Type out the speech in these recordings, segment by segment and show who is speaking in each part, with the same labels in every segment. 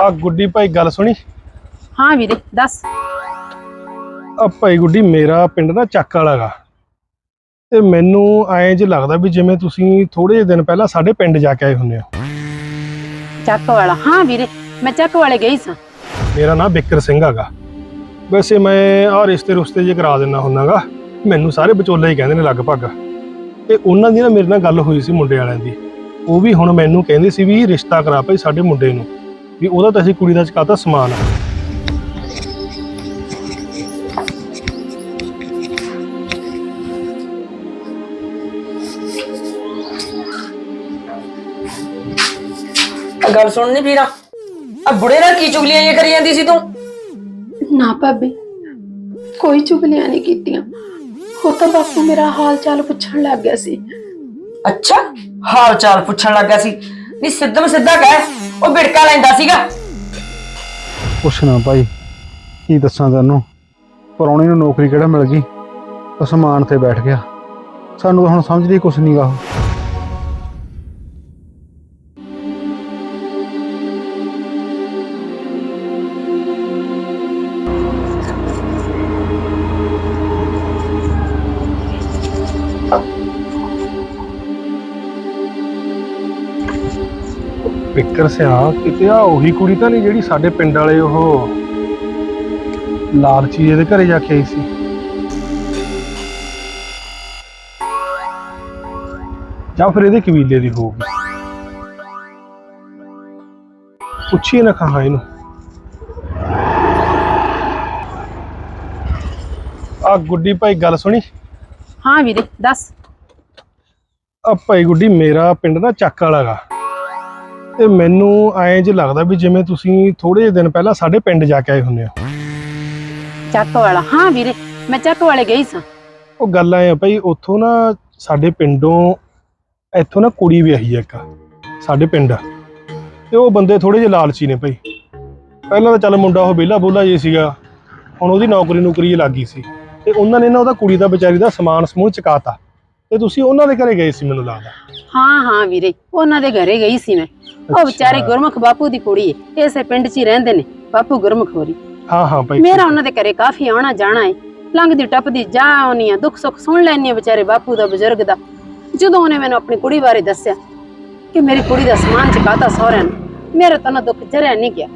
Speaker 1: ਆ ਗੁੱਡੀ ਭਾਈ ਗੱਲ ਸੁਣੀ?
Speaker 2: ਹਾਂ ਵੀਰੇ ਦੱਸ।
Speaker 1: ਆ ਭਾਈ ਗੁੱਡੀ ਮੇਰਾ ਪਿੰਡ ਨਾ ਚੱਕ ਵਾਲਾ ਗਾ। ਤੇ ਮੈਨੂੰ ਐਂ ਜਿਹਾ ਲੱਗਦਾ ਵੀ ਜਿਵੇਂ ਤੁਸੀਂ ਥੋੜੇ ਜਿਹੇ ਦਿਨ ਪਹਿਲਾਂ ਸਾਡੇ ਪਿੰਡ ਜਾ ਕੇ ਆਏ ਹੁੰਦੇ ਹੋ।
Speaker 2: ਚੱਕ ਵਾਲਾ। ਹਾਂ ਵੀਰੇ ਮੈਂ ਚੱਕ ਵਾਲੇ ਗਈ ਸਾਂ।
Speaker 1: ਮੇਰਾ ਨਾਮ ਬਿੱਕਰ ਸਿੰਘ ਹੈਗਾ। ਵੈਸੇ ਮੈਂ ਆ ਰਿਸ਼ਤੇ ਰੁਸ਼ਤੇ ਜੇ ਕਰਾ ਦਿੰਦਾ ਹੁੰਨਾਗਾ ਮੈਨੂੰ ਸਾਰੇ ਵਿਚੋਲੇ ਹੀ ਕਹਿੰਦੇ ਨੇ ਲਗਭਗ। ਤੇ ਉਹਨਾਂ ਦੀ ਨਾ ਮੇਰੇ ਨਾਲ ਗੱਲ ਹੋਈ ਸੀ ਮੁੰਡੇ ਵਾਲਿਆਂ ਦੀ। ਉਹ ਵੀ ਹੁਣ ਮੈਨੂੰ ਕਹਿੰਦੇ ਸੀ ਵੀ ਰਿਸ਼ਤਾ ਕਰਾ ਭਾਈ ਸਾਡੇ ਮੁੰਡੇ ਨੂੰ। ਵੀ ਉਹਦਾ ਤਾਂ ਅਸੀਂ ਕੁੜੀ ਦਾ ਚਕਾਤਾ ਸਮਾਨ ਆ।
Speaker 3: ਗੱਲ ਸੁਣਨੀ ਵੀਰਾ। ਆ ਬੁੜੇ ਨਾਲ ਕੀ ਚੁਗਲੀਆਂ ਇਹ ਕਰੀ ਜਾਂਦੀ ਸੀ ਤੂੰ?
Speaker 4: ਨਾ ਭਾਬੀ ਕੋਈ ਚੁਗਲੀਆਂ ਨਹੀਂ ਕੀਤੀਆਂ। ਉਹ ਤਾਂ ਬਾਪੂ ਮੇਰਾ ਹਾਲ ਚਾਲ ਪੁੱਛਣ ਲੱਗ ਗਿਆ ਸੀ।
Speaker 3: ਅੱਛਾ ਹਾਲ ਚਾਲ ਪੁੱਛਣ ਲੱਗਾ ਸੀ। ਨਹੀਂ ਸਿੱਧਮ ਸਿੱਧਾ ਕਹਿ। ਉਹ ਬਿੜਕਾ ਲੈਂਦਾ ਸੀਗਾ।
Speaker 5: ਪੁੱਛਣਾ ਭਾਈ, ਕੀ ਦੱਸਾਂ ਤੈਨੂੰ? ਪਰੌਣੇ ਨੂੰ ਨੌਕਰੀ ਕਿਹੜਾ ਮਿਲ ਗਈ? ਅਸਮਾਨ ਤੇ ਬੈਠ ਗਿਆ। ਸਾਨੂੰ ਤਾਂ ਹੁਣ ਸਮਝ ਲਈ ਕੁਛ ਨਹੀਂਗਾ ਉਹ।
Speaker 1: ਬਿੱਕਰ ਸਿਆ ਕਿਤੇ ਆ ਉਹੀ ਕੁੜੀ ਤਾਂ ਨਹੀਂ ਜਿਹੜੀ ਸਾਡੇ ਪਿੰਡ ਵਾਲੇ ਉਹ ਲਾਲਚੀ ਇਹਦੇ ਘਰੇ ਜਾ ਕੇ ਆਈ ਸੀ। ਜਾਂ ਫਿਰ ਇਹਦੇ ਕਬੀਲੇ ਦੀ ਹੋਊਗੀ। ਪੁੱਛੀ ਨਾ ਕਹਾ ਇਹਨੂੰ। ਆ ਗੁੱਡੀ ਭਾਈ ਗੱਲ ਸੁਣੀ?
Speaker 2: ਹਾਂ ਵੀਰੇ ਦੱਸ।
Speaker 1: ਆ ਭਾਈ ਗੁੱਡੀ ਮੇਰਾ ਪਿੰਡ ਨਾ ਚੱਕ ਵਾਲਾ ਗਾ। ਤੇ ਮੈਨੂੰ ਐਂ ਜਿਹਾ ਲੱਗਦਾ ਵੀ ਜਿਵੇਂ ਤੁਸੀਂ ਥੋੜੇ ਜਿਹੇ ਦਿਨ ਪਹਿਲਾਂ ਸਾਡੇ ਪਿੰਡ ਜਾ ਕੇ ਆਏ ਹੁੰਦੇ ਹੋ।
Speaker 2: ਚੱਕ ਵਾਲਾ ਹਾਂ ਵੀਰੇ ਮੈਂ ਚੱਕ ਵਾਲੇ ਗਈ ਸਾਂ।
Speaker 1: ਉਹ ਗੱਲ ਐ ਭਾਈ ਉੱਥੋਂ ਨਾ ਸਾਡੇ ਪਿੰਡੋਂ ਇੱਥੋਂ ਨਾ ਕੁੜੀ ਵਿਆਹੀ ਆ ਇੱਕ। ਸਾਡੇ ਪਿੰਡ। ਤੇ ਉਹ ਬੰਦੇ ਥੋੜੇ ਜਿਹੇ ਲਾਲਚੀ ਨੇ ਭਾਈ। ਪਹਿਲਾਂ ਤਾਂ ਚੱਲ ਮੁੰਡਾ ਉਹ ਵਿਹਲਾ ਬੋਲਾ ਜੀ ਸੀਗਾ। ਹੁਣ ਉਹਦੀ ਨੌਕਰੀ ਨੌਕਰੀ ਹੀ ਲੱਗੀ ਸੀ। ਤੇ ਉਹਨਾਂ ਨੇ ਨਾ ਉਹਦਾ ਕੁੜੀ ਦਾ ਵਿਚਾਰੀ ਦਾ ਸਮਾਨ ਸਮੂਹ ਚਕਾਤਾ ਤੇ ਤੁਸੀਂ ਉਹਨਾਂ ਦੇ ਘਰੇ ਗਏ ਸੀ ਮੈਨੂੰ ਲੱਗਦਾ।
Speaker 2: ਹਾਂ ਹਾਂ ਵੀਰੇ ਉਹਨਾਂ ਦੇ ਘਰੇ ਗਈ ਸੀ ਮੈਂ। ਉਹ ਵਿਚਾਰੇ ਗੁਰਮੁਖ ਬਾਪੂ ਦੀ ਕੁੜੀ ਏ ਇਸੇ ਪਿੰਡ 'ਚ ਹੀ ਰਹਿੰਦੇ ਨੇ ਬਾਪੂ ਗੁਰਮੁਖ ਹੋਰੀ।
Speaker 1: ਹਾਂ ਹਾਂ ਭਾਈ
Speaker 2: ਮੇਰਾ ਉਹਨਾਂ ਦੇ ਘਰੇ ਕਾਫੀ ਆਉਣਾ ਜਾਣਾ ਏ ਲੰਘਦੀ ਟੱਪਦੀ ਜਾ ਆਉਣੀ ਆ ਦੁੱਖ ਸੁੱਖ ਸੁਣ ਲੈਣੀ ਆ ਵਿਚਾਰੇ ਬਾਪੂ ਦਾ ਬਜ਼ੁਰਗ ਦਾ। ਜਦੋਂ ਉਹਨੇ ਮੈਨੂੰ ਆਪਣੀ ਕੁੜੀ ਬਾਰੇ ਦੱਸਿਆ ਕਿ ਮੇਰੀ ਕੁੜੀ ਦਾ ਸਮਾਨ ਚਕਾਤਾ ਸਹੁਰਿਆਂ ਨੇ ਮੇਰੇ ਤਾਂ ਨਾ ਦੁੱਖ ਜਰਿਆ ਨਹੀਂ ਗਿਆ।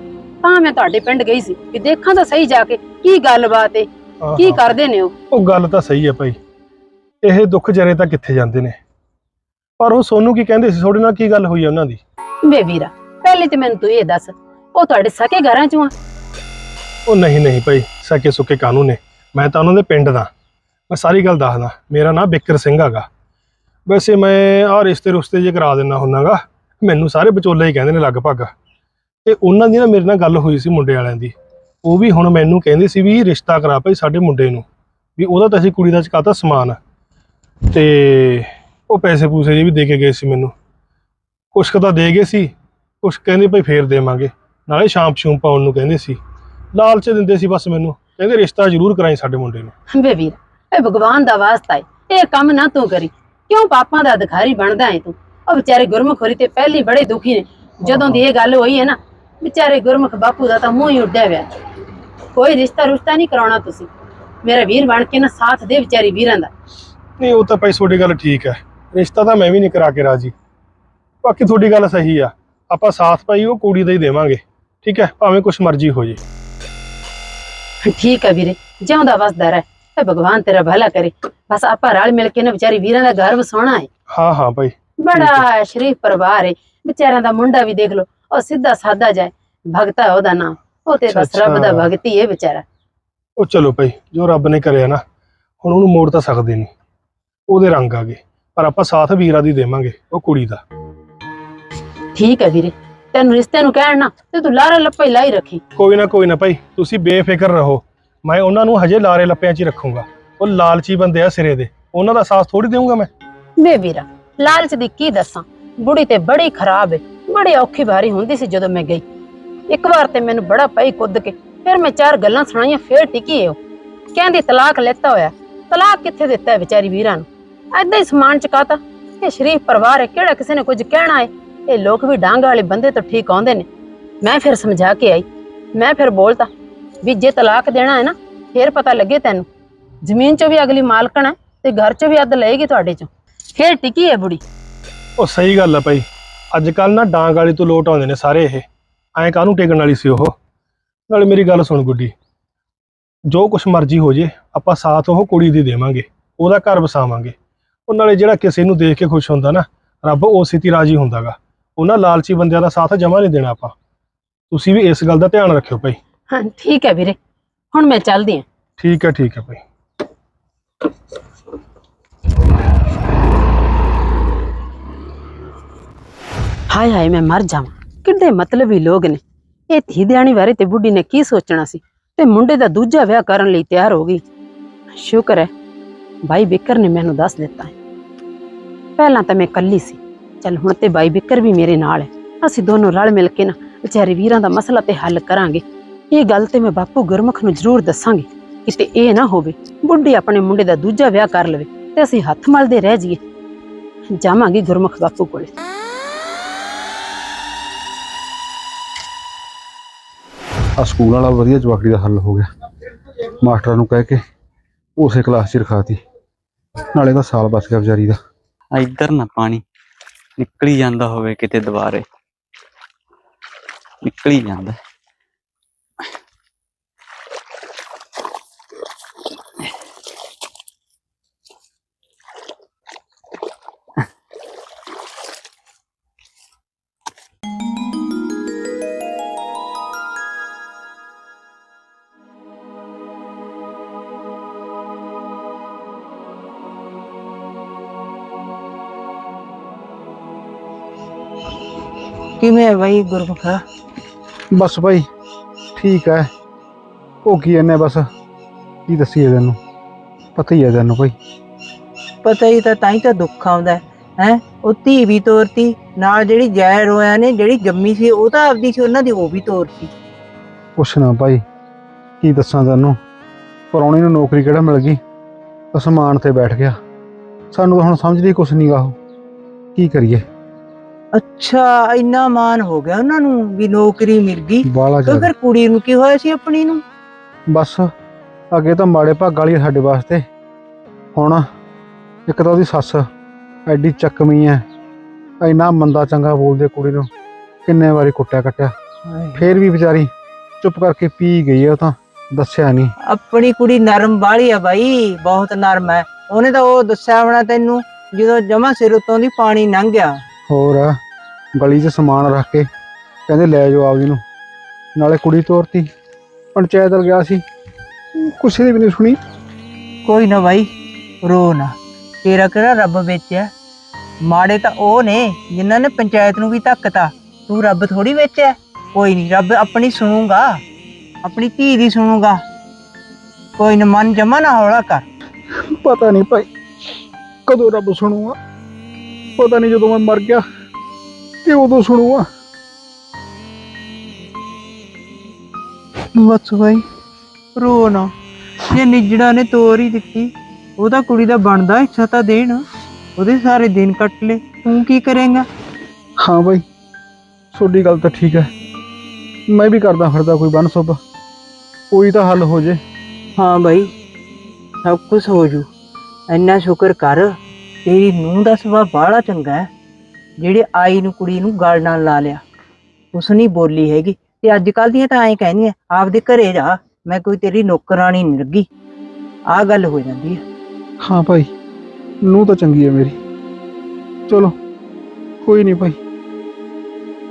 Speaker 2: ਤਾਂ ਮੈਂ ਤੁਹਾਡੇ ਪਿੰਡ ਗਈ ਸੀ ਵੀ ਦੇਖਾਂ ਤਾਂ ਸਹੀ ਜਾ ਕੇ ਕੀ ਗੱਲਬਾਤ ਏ
Speaker 1: ਹਾਂ,
Speaker 2: ਕੀ
Speaker 1: ਹਾਂ।
Speaker 2: ਕਰਦੇ ਨੇ ਉਹ।
Speaker 1: ਉਹ ਗੱਲ ਤਾਂ ਸਹੀ ਹੈ ਭਾਈ। ਇਹ ਦੁੱਖ ਜਰੇ ਤਾਂ ਕਿੱਥੇ ਜਾਂਦੇ ਨੇ? ਪਰ ਉਹ ਸੋਨੂੰ ਕੀ ਕਹਿੰਦੇ ਸੀ? ਤੁਹਾਡੇ ਨਾਲ ਕੀ ਗੱਲ ਹੋਈ ਆ ਉਹਨਾਂ ਦੀ?
Speaker 2: ਵੇ ਵੀਰਾ ਪਹਿਲੇ ਤੇ ਮੈਨੂੰ ਤੂੰ ਇਹ ਦੱਸ ਉਹ ਤੁਹਾਡੇ ਸਕੇ ਘਰਾਂ ਚੋਂ ਆ?
Speaker 1: ਉਹ ਨਹੀਂ ਨਹੀਂ ਭਾਈ ਸਕੇ ਸੁੱਕੇ ਕਾਨੂੰਨ ਨੇ? ਮੈਂ ਤਾਂ ਉਹਨਾਂ ਦੇ ਪਿੰਡ ਦਾ। ਮੈਂ ਸਾਰੀ ਗੱਲ ਦੱਸਦਾ ਮੇਰਾ ਨਾਮ ਬਿੱਕਰ ਸਿੰਘ ਹੈਗਾ। ਵੈਸੇ ਮੈਂ ਆ ਰਿਸ਼ਤੇ ਰੁਸ਼ਤੇ ਜੇ ਕਰਾ ਦਿੰਦਾ ਹੁੰਨਾਗਾ ਮੈਨੂੰ ਸਾਰੇ ਵਿਚੋਲੇ ਹੀ ਕਹਿੰਦੇ ਨੇ ਲਗਭਗ। ਤੇ ਉਹਨਾਂ ਦੀ ਨਾ ਮੇਰੇ ਨਾਲ ਗੱਲ ਹੋਈ ਸੀ ਮੁੰਡੇ ਵਾਲਿਆਂ ਦੀ। ਉਹ ਵੀ ਹੁਣ ਮੈਨੂੰ ਕਹਿੰਦੇ ਸੀ ਵੀ ਰਿਸ਼ਤਾ ਕਰਾ ਭਾਈ ਸਾਡੇ ਮੁੰਡੇ ਨੂੰ ਵੀ ਉਹਦਾ ਤਾਂ ਅਸੀਂ ਕੁੜੀ ਦਾ ਚਕਾਤਾ ਸਮਾਨ। ਤੇ ਉਹ ਪੈਸੇ ਪੂਸੇ ਜੇ ਵੀ ਦੇ ਕੇ ਗਏ ਸੀ ਮੈਨੂੰ। ਕੁਛ ਕੁ ਦੇ ਗਏ ਸੀ, ਕੁਛ ਕਹਿੰਦੇ ਭਾਈ ਫੇਰ ਦੇਵਾਂਗੇ। ਨਾਲੇ ਸ਼ਾਮ ਸ਼ੂਮ ਪਾਉਣ ਨੂੰ ਕਹਿੰਦੇ ਸੀ। ਲਾਲਚ ਦਿੰਦੇ ਸੀ ਬਸ ਮੈਨੂੰ, ਕਹਿੰਦੇ ਰਿਸ਼ਤਾ ਜ਼ਰੂਰ ਕਰਾਈ ਸਾਡੇ ਮੁੰਡੇ ਨੂੰ।
Speaker 2: ਵੇ ਵੀਰਾ, ਇਹ ਭਗਵਾਨ ਦਾ ਵਾਸਤਾ ਏ, ਇਹ ਕੰਮ ਨਾ ਤੂੰ ਕਰੀ। ਕਿਉਂ ਪਾਪਾਂ ਦਾ ਅਧਿਕਾਰੀ ਬਣਦਾ ਏ ਤੂੰ? ਉਹ ਵਿਚਾਰੇ ਗੁਰਮੁਖ ਹੋਰੀ ਤੇ ਪਹਿਲੀ ਬੜੇ ਦੁਖੀ ਨੇ। ਜਦੋਂ ਦੀ ਇਹ ਗੱਲ ਹੋਈ ਹੈ ਨਾ, ਵਿਚਾਰੇ ਗੁਰਮੁਖ ਬਾਪੂ ਦਾ ਤਾਂ ਮੂੰਹ ਹੀ ਉੱਡਿਆ ਹੋਇਆ। ਕੋਈ ਰਿਸ਼ਤਾ ਰੁਸ਼ਤਾ ਨਹੀਂ ਕਰਾਉਣਾ ਤੁਸੀਂ। ਮੇਰਾ ਵੀਰ ਬਣ ਕੇ ਨਾ ਸਾਥ ਦੇ ਵਿਚਾਰੀ ਵੀਰਾਂ ਦਾ।
Speaker 1: ਨਹੀਂ ਉਹ ਤਾਂ ਭਾਈ ਤੁਹਾਡੀ ਗੱਲ ਠੀਕ ਹੈ। ਰਿਸ਼ਤਾ ਤਾਂ ਮੈਂ ਵੀ ਨਹੀਂ ਕਰਾ ਕੇ ਰਾਜੀ। ਬਾਕੀ ਤੁਹਾਡੀ ਗੱਲ ਸਹੀ ਆ। ਆਪਾਂ ਸਾਥ ਭਾਈ ਉਹ ਕੁੜੀ ਦਾ ਹੀ ਦੇਵਾਂਗੇ। ਠੀਕ ਹੈ ਭਾਵੇਂ ਕੁਛ ਮਰਜ਼ੀ ਹੋ ਜੇ।
Speaker 2: ਠੀਕ ਹੈ ਵੀਰੇ ਜਿਉਂਦਾ ਵਸਦਾ ਰਹਿ। ਇਹ ਭਗਵਾਨ ਤੇਰਾ ਭਲਾ ਕਰੇ। ਬਸ ਆਪਾਂ ਰਲ ਮਿਲ ਕੇ ਨਾ ਵਿਚਾਰੀ ਵੀਰਾਂ ਦਾ ਘਰ ਵਸਾਉਣਾ ਏ
Speaker 1: ਹਾਂ ਹਾਂ ਭਾਈ
Speaker 2: ਬੜਾ ਸ਼ਰੀਫ ਪਰਿਵਾਰ ਏ ਵਿਚਾਰਿਆਂ ਦਾ ਮੁੰਡਾ ਵੀ ਦੇਖ ਲਓ ਉਹ ਸਿੱਧਾ ਸਾਦਾ ਜਾਏ। ਭਗਤਾ ਹੈ ਉਹਦਾ ਨਾਮ। ਉਹ ਤੇ ਬਸ ਰੱਬ ਦਾ। ਭਗਤੀ ਏ ਵਿਚਾਰਾ।
Speaker 1: ਉਹ ਚਲੋ ਭਾਈ ਜੋ ਰੱਬ ਨੇ ਕਰਿਆ ਨਾ ਹੁਣ ਉਹਨੂੰ ਮੋੜ ਤਾਂ ਸਕਦੇ ਨਹੀਂ। ਉਹਦੇ ਰੰਗ ਆ ਗਏ। ਪਰ ਆਪਾਂ ਸਾਥ ਵੀਰਾ ਦੀ ਦੇਵਾਂਗੇ ਉਹ ਕੁੜੀ ਦਾ।
Speaker 2: ਠੀਕ ਹੈ ਵੀਰੇ ਤੈਨੂੰ ਰਿਸ਼ਤੇ ਨੂੰ ਕਹਿਣ ਨਾ ਤੇ ਤੂੰ ਲਾਰਾ ਲੱਪਾ ਹੀ ਲਾਈ ਰੱਖੀ।
Speaker 1: ਕੋਈ ਨਾ ਕੋਈ ਨਾ ਭਾਈ ਤੁਸੀਂ ਬੇਫਿਕਰ ਰਹੋ। ਮੈਂ ਉਹਨਾਂ ਨੂੰ ਹਜੇ ਲਾਰੇ ਲੱਪਿਆਂ 'ਚ ਹੀ ਰੱਖੂੰਗਾ। ਉਹ ਲਾਲਚੀ ਬੰਦੇ ਆ ਸਿਰੇ ਦੇ। ਉਹਨਾਂ ਦਾ ਸਾਥ ਥੋੜੀ ਦੇਵਾਂਗਾ ਮੈਂ?
Speaker 2: ਵੇ ਵੀਰਾ ਲਾਲਚ ਦੀ ਕੀ ਦੱਸਾਂ? ਬੁੜੀ ਤੇ ਬੜੀ ਖਰਾਬ ਏ। ਬੜੀ ਔਖੀ ਭਾਰੀ ਹੁੰਦੀ ਸੀ ਜਦੋਂ ਮੈਂ ਗਈ। ਇੱਕ ਵਾਰ ਤੇ ਮੈਨੂੰ ਬੜਾ ਪਈ ਕੁੱਦ ਕੇ ਫਿਰ ਮੈਂ ਚਾਰ ਗੱਲਾਂ ਸੁਣਾਈਆਂ ਫੇਰ ਟਿਕੀ ਏ ਉਹ। ਕਹਿੰਦੀ ਤਲਾਕ ਲੈਤਾ ਹੋਇਆ। ਤਲਾਕ ਕਿੱਥੇ ਦਿੱਤਾ ਹੈ ਵਿਚਾਰੀ ਵੀਰਾਂ ਨੂੰ? ਐਦਾਂ ਹੀ ਸਮਾਨ ਚਕਾਤਾ। ਇਹ ਸ਼ਰੀਫ ਪਰਿਵਾਰ ਹੈ, ਕਿਹੜਾ ਕਿਸੇ ਨੇ ਕੁਝ ਕਹਿਣਾ ਹੈ? ਇਹ ਲੋਕ ਵੀ ਡਾਂਗ ਵਾਲੇ ਬੰਦੇ ਤੋਂ ਠੀਕ ਆਉਂਦੇ ਨੇ। ਮੈਂ ਫਿਰ ਸਮਝਾ ਕੇ ਆਈ। ਮੈਂ ਫਿਰ ਬੋਲਤਾ, ਵੀ ਜੇ ਤਲਾਕ ਦੇਣਾ ਹੈ ਨਾ, ਫਿਰ ਪਤਾ ਲੱਗੇ ਤੈਨੂੰ। ਜ਼ਮੀਨ 'ਚੋਂ ਵੀ ਅਗਲੀ ਮਾਲਕਣ ਹੈ ਤੇ ਘਰ 'ਚੋਂ ਵੀ ਅੱਧ ਲਏਗੀ ਤੁਹਾਡੇ 'ਚੋਂ। ਫਿਰ ਟਿਕੀ ਹੈ ਬੁੜੀ।
Speaker 1: ਉਹ ਸਹੀ ਗੱਲ ਆ ਭਾਈ। ਅੱਜ ਕੱਲ ਨਾ ਡਾਂਗ ਵਾਲੀ ਤੋਂ ਲੋਟ ਆਉਂਦੇ ਨੇ ਸਾਰੇ ਇਹ। ਐਂ ਕਾਹਨੂੰ ਟੇਕਣ ਵਾਲੀ ਸੀ ਉਹ? ਨਾਲੇ ਮੇਰੀ ਗੱਲ ਸੁਣ ਗੁੱਡੀ। ਜੋ ਕੁਛ ਮਰਜ਼ੀ ਹੋ ਜੇ, ਆਪਾਂ ਸਾਥ ਉਹ ਕੁੜੀ ਦੀ ਦੇਵਾਂਗੇ। ਉਹਦਾ ਘਰ ਵਸਾਵਾਂਗੇ। ਉਹ ਨਾਲੇ ਜਿਹੜਾ ਕਿਸੇ ਨੂੰ ਦੇਖ ਕੇ ਖੁਸ਼ ਹੁੰਦਾ ਨਾ ਰੱਬ ਉਸੇ ਤੇ ਰਾਜੀ ਹੁੰਦਾਗਾ। ਉਹਨਾਂ ਲਾਲਚੀ ਬੰਦਿਆਂ ਦਾ ਸਾਥ ਜਮਾ ਨਹੀਂ ਦੇਣਾ ਆਪਾਂ। ਤੁਸੀਂ ਵੀ ਇਸ ਗੱਲ ਦਾ ਧਿਆਨ ਰੱਖਿਓ ਭਾਈ।
Speaker 2: ਹਾਂ ਠੀਕ ਹੈ ਵੀਰੇ। ਹੁਣ ਮੈਂ ਚੱਲਦੀ ਹਾਂ।
Speaker 1: ਠੀਕ ਹੈ ਠੀਕ ਹੈ ਭਾਈ।
Speaker 2: ਹਾਏ ਹਾਏ ਮੈਂ ਮਰ ਜਾਵਾਂ। ਕਿੱਡੇ ਮਤਲਬੀ ਲੋਕ ਨੇ। ਇਹ ਧੀ ਦਿਆਣੀ ਬਾਰੇ ਤੇ ਬੁੱਢੀ ਨੇ ਕੀ ਸੋਚਣਾ ਸੀ? ਤੇ ਮੁੰਡੇ ਦਾ ਦੂਜਾ ਵਿਆਹ ਕਰਨ ਲਈ ਤਿਆਰ ਹੋ ਗਈ। ਸ਼ੁਕਰ ਹੈ। ਭਾਈ ਬਿੱਕਰ ਨੇ ਮੈਨੂੰ ਦੱਸ ਦਿੱਤਾ ਹੈ। ਪਹਿਲਾਂ ਤਾਂ ਮੈਂ ਇਕੱਲੀ ਸੀ। ਚੱਲ ਹੁਣ ਤੇ ਬਾਈ ਬਿਕਰ ਵੀ ਮੇਰੇ ਨਾਲ ਹੈ। ਅਸੀਂ ਦੋਨੋਂ ਰਲ ਮਿਲ ਕੇ ਨਾ ਵਿਚਾਰੇ ਵੀਰਾਂ ਦਾ ਮਸਲਾ ਤੇ ਹੱਲ ਕਰਾਂਗੇ। ਇਹ ਗੱਲ ਤੇ ਮੈਂ ਬਾਪੂ ਗੁਰਮੁਖ ਨੂੰ ਜ਼ਰੂਰ ਦੱਸਾਂਗੀ। ਕਿਤੇ ਇਹ ਨਾ ਹੋਵੇ, ਬੁੱਢੀ ਆਪਣੇ ਮੁੰਡੇ ਦਾ ਦੂਜਾ ਵਿਆਹ ਕਰ ਲਵੇ ਤੇ ਅਸੀਂ ਹੱਥ ਮਲਦੇ ਰਹਿ ਜਾਈਏ। ਜਾਵਾਂਗੀ ਗੁਰਮੁਖ ਬਾਪੂ ਕੋਲੇ।
Speaker 5: ਆ ਸਕੂਲ ਵਾਲਾ ਵਧੀਆ ਜਵਾਕੜੀ ਦਾ ਹੱਲ ਹੋ ਗਿਆ। ਮਾਸਟਰਾਂ ਨੂੰ ਕਹਿ ਕੇ ਉਸੇ ਕਲਾਸ 'ਚ ਰਖਾਤੀ ਨਾਲੇ ਦਾ ਸਾਲ ਬਚ ਗਿਆ ਵਿਚਾਰੀ ਦਾ।
Speaker 6: ਇੱਧਰ ਨਾ ਪਾਣੀ ਨਿਕਲੀ ਜਾਂਦਾ ਹੋਵੇ ਕਿਤੇ ਦੁਬਾਰੇ। ਨਿਕਲੀ ਜਾਂਦਾ।
Speaker 7: ਕਿਵੇਂ ਹੈ ਬਾਈ ਗੁਰਮੁਖਾ?
Speaker 5: ਬਸ ਭਾਈ ਠੀਕ ਹੈ। ਉਹ ਕੀ ਇਹਨੇ ਬਸ ਕੀ ਦੱਸੀਏ ਤੈਨੂੰ? ਪਤਾ ਹੀ ਹੈ ਤੈਨੂੰ ਭਾਈ
Speaker 7: ਪਤਾ ਹੀ ਤਾਂ ਤਾਂ ਹੀ ਤਾਂ ਦੁੱਖ ਆਉਂਦਾ ਹੈ ਹੈਂ? ਉਹ ਧੀ ਵੀ ਤੋਰਤੀ ਨਾਲ ਜਿਹੜੀ ਜੈ ਰੋਇਆ ਨੇ ਜਿਹੜੀ ਜੰਮੀ ਸੀ ਉਹ ਤਾਂ ਆਪਦੀ ਸੀ ਉਹਨਾਂ ਦੀ ਉਹ ਵੀ ਤੋਰਤੀ।
Speaker 5: ਕੁਛ ਨਾ ਭਾਈ ਕੀ ਦੱਸਾਂ ਤੈਨੂੰ? ਪਰੌਣੇ ਨੂੰ ਨੌਕਰੀ ਕਿਹੜਾ ਮਿਲ ਗਈ? ਅਸਮਾਨ ਤੇ ਬੈਠ ਗਿਆ। ਸਾਨੂੰ ਤਾਂ ਹੁਣ ਸਮਝਦੀ ਕੁਛ ਨਹੀਂ ਗਾ ਉਹ। ਕੀ ਕਰੀਏ?
Speaker 7: ਅੱਛਾ ਇੰਨਾ ਮਾਨ ਹੋ ਗਿਆ ਉਹਨਾਂ ਨੂੰ ਵੀ ਨੌਕਰੀ ਮਿਲ ਗਈ।
Speaker 5: ਬਾਲਾ
Speaker 7: ਤੇ ਫਿਰ ਕੁੜੀ ਨੂੰ ਕੀ ਹੋਇਆ ਸੀ ਆਪਣੀ ਨੂੰ?
Speaker 5: ਬਸ ਅੱਗੇ ਤਾਂ ਮਾੜੇ ਭਾਗ ਵਾਲੀ ਆ ਸਾਡੇ ਵਾਸਤੇ। ਹੁਣ ਇੱਕ ਤਾਂ ਉਹਦੀ ਸੱਸ ਐਡੀ ਚੱਕਵੀਂ ਐ ਇੰਨਾ ਮੰਦਾ ਚੰਗਾ ਬੋਲਦੇ ਕੁੜੀ ਨੂੰ ਕਿੰਨੇ ਵਾਰੀ ਕੁੱਟਿਆ ਕੱਟਿਆ। ਫੇਰ ਵੀ ਵਿਚਾਰੀ ਚੁੱਪ ਕਰਕੇ ਪੀ ਗਈ ਆ ਉਹ ਤਾਂ ਦੱਸਿਆ ਨਹੀਂ
Speaker 7: ਆਪਣੀ ਕੁੜੀ ਨਰਮ ਬਾਲੀ ਆ ਬਾਈ ਬਹੁਤ ਨਰਮ ਹੈ ਉਹਨੇ ਤਾਂ ਉਹ ਦੱਸਿਆ ਹੋਣਾ ਤੈਨੂੰ ਜਦੋਂ ਜਮਾ ਸਿਰ ਉੱਤੋਂ ਦੀ ਪਾਣੀ ਲੰਘ ਗਿਆ।
Speaker 5: ਹੋਰ ਗਲੀ 'ਚ ਸਮਾਨ ਰੱਖ ਕੇ ਕਹਿੰਦੇ ਲੈ ਜਾਓ ਆਪਦੀ ਨੂੰ। ਨਾਲੇ ਕੁੜੀ ਤੋਰਤੀ ਪੰਚਾਇਤ ਵੱਲ ਗਿਆ ਸੀ। ਦੀ ਵੀ ਨਹੀਂ ਸੁਣੀ।
Speaker 7: ਕੋਈ ਨਾ ਬਾਈ ਰੋ ਨਾ। ਤੇਰਾ ਕਿਹੜਾ ਰੱਬ ਵਿੱਚ ਹੈ ਮਾੜੇ ਤਾਂ ਉਹ ਨੇ ਜਿਨ੍ਹਾਂ ਨੇ ਪੰਚਾਇਤ ਨੂੰ ਵੀ ਧੱਕਤਾ। ਤੂੰ ਰੱਬ ਥੋੜੀ ਵਿੱਚ ਹੈ ਕੋਈ ਨਹੀਂ ਰੱਬ ਆਪਣੀ ਸੁਣੂਗਾ। ਆਪਣੀ ਧੀ ਦੀ ਸੁਣੂਗਾ। ਕੋਈ ਨਾ ਮਨ ਜਮਾ ਨਾ ਹੌਲਾ ਕਰ।
Speaker 5: ਪਤਾ ਨਹੀਂ ਭਾਈ ਕਦੋਂ ਰੱਬ ਸੁਣੂਗਾ। ਪਤਾ ਨਹੀਂ ਜਦੋਂ ਮੈਂ ਮਰ ਗਿਆ ਕਿ ਉਦੋਂ ਸੁਣੂਗਾ
Speaker 7: ਬਸ ਬਾਈ ਰੋ ਨਾ। ਜੇ ਨਿਜੜਾ ਨੇ ਤੋਰ ਹੀ ਦਿੱਤੀ ਉਹਦਾ ਕੁੜੀ ਦਾ ਬਣਦਾ ਹਿੱਸਾ ਤਾਂ ਦੇਣ। ਉਹਦੇ ਸਾਰੇ ਦਿਨ ਕੱਟ ਲੈ ਤੂੰ ਕੀ ਕਰੇਂਗਾ?
Speaker 5: ਹਾਂ ਭਾਈ ਤੁਹਾਡੀ ਗੱਲ ਤਾਂ ਠੀਕ ਹੈ। ਮੈਂ ਵੀ ਕਰਦਾ ਫਿਰਦਾ ਕੋਈ ਬੰਨ ਸੁਭ ਕੋਈ ਤਾਂ ਹੱਲ ਹੋ ਜੇ।
Speaker 7: ਹਾਂ ਬਾਈ ਸਭ ਕੁਝ ਹੋ ਜੂ। ਇੰਨਾ ਸ਼ੁਕਰ ਕਰ। ਤੇਰੀ ਨੂੰਹ ਦਾ ਸੁਭਾਅ ਬਾਹਲਾ ਚੰਗਾ ਹੈ। ਜਿਹੜੇ ਆਈ ਨੂੰ ਕੁੜੀ ਨੂੰ ਗਲ ਨਾਲ ਲਾ ਲਿਆ। ਉਸ ਨਹੀਂ ਬੋਲੀ ਹੈਗੀ ਤੇ ਅੱਜ ਕੱਲ ਦੀਆਂ ਤਾਂ ਐਂ ਕਹਿੰਦੀਆਂ ਆਪਦੇ ਘਰੇ ਜਾ ਮੈਂ ਕੋਈ ਤੇਰੀ ਨੌਕਰਾਣੀ ਨਹੀਂ ਲੱਗੀ। ਆਹ ਗੱਲ ਹੋ ਜਾਂਦੀ ਹੈ।
Speaker 5: ਹਾਂ ਭਾਈ ਨੂੰ ਤਾਂ ਚੰਗੀ ਹੈ ਮੇਰੀ। ਚਲੋ ਕੋਈ ਨਹੀਂ ਭਾਈ।